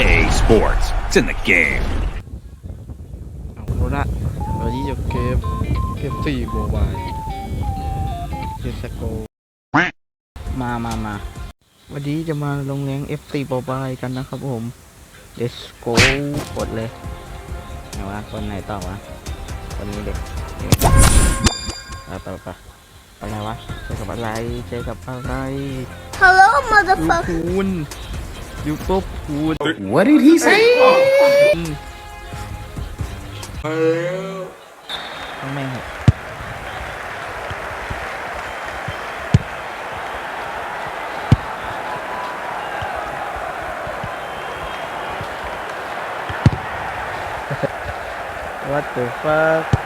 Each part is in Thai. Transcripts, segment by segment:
EA Sports. It's in the game. เอาละวันนี้จะเกมเกมสี่โมบายเกมสโกมามามาวันนี้จะมาลงแรง F4 โมบายกันนะครับผม Let's go กดเลยไหนวะคนไหนต่อวะคนนี้เด็กนี่ต่อต่อไปอะไรวะเจอกับอะไรเจอกับอะไร Hello, ยู motherfucker. คูนยู ทูบคูน What did he say? ต้องแม่งเหอะวัดตัวฟัก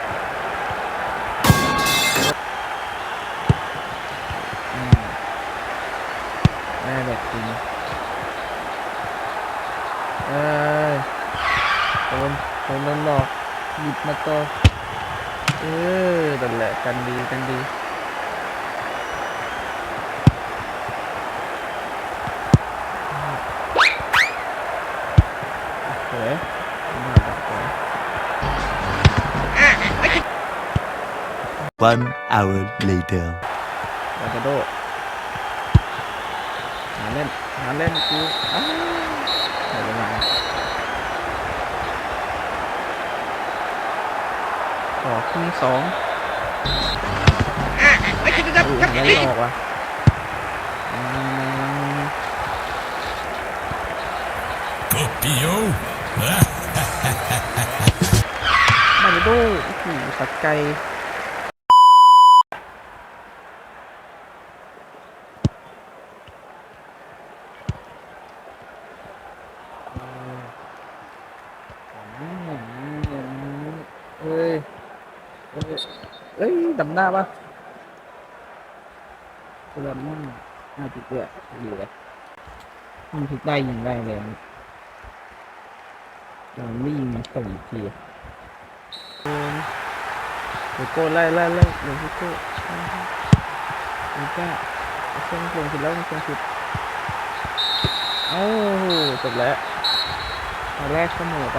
โดนโดนหลอกหยิบมาต่อเออนั่นแหละกันดีกันดีสวยน่ารักสวย One hour later. ลาบาโดหาเล่นหาเล่นกูอ้าวไหนเวลา ต่อครึ่งสองอุ้ยอะไรออกวะอืมมาริโดโอ้โหสัดไกลเฮ้ย เฮ้ย เฮ้ยดำหน้าปะดำหน้าหน้าจุดเดือดดีเลยมันทุกได้ยิงได้เลยเราไม่ยิงส่งอีกทีเดี๋ยวโก้ไล่ไล่ไล่เดี๋ยวพี่โก้นี่ก้าเครื่องลงผิดแล้วเครื่องผิดเอ้าจบแล้วตอนแรกเสมอไป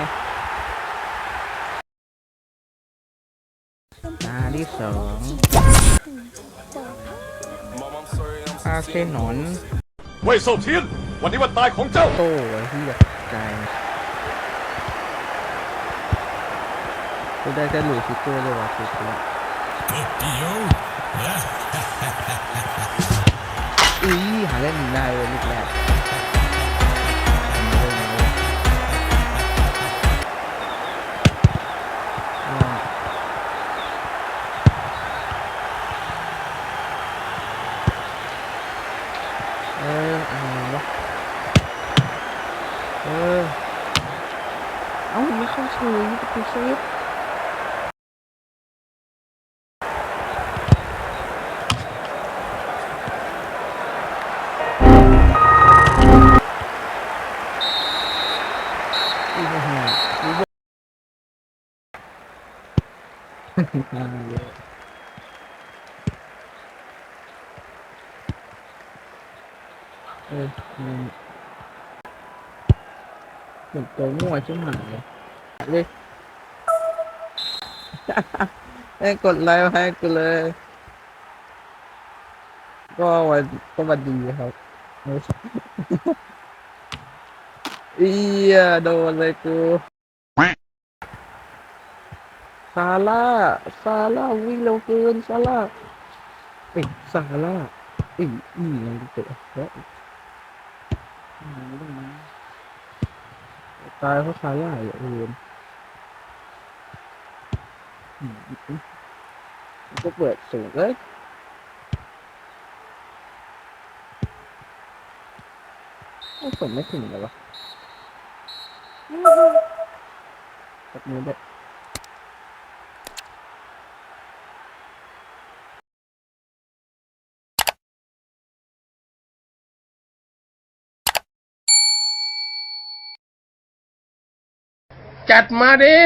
ตาที่สองอาเคนหนอนเว่ยโซเทียน วันนี้วันตายของเจ้า โต้ไอ้ที่ใจกูได้แค่หลุยส์ฟิกเกอร์เลยว่ะคือคืออุ้ยหาเล่นได้เลยลูกแร เอออะไรวะเออ เอ้าไม่เข้าเฉยประตูเซฟอีกแล้วอีกแล้วเอ อมันเหมือนตัวมั่วใช่ไหมเลยเลยให้กดไลค์ให้กูเลย ก็วันก็วันดีครับอียโดนเลยกูซาร่าซาร่าวิ่งเร็วเกินซาร่าเอ้ซาร่าเอ้ยอีอะไรเตะแล้ว ตายเพราะซาร่าอย่าลืมอืมอืมมันก็เปิดสูงเลยโอ้ฝนไม่ถึงเลยวะแบบนี้ด้ จัดมาดิ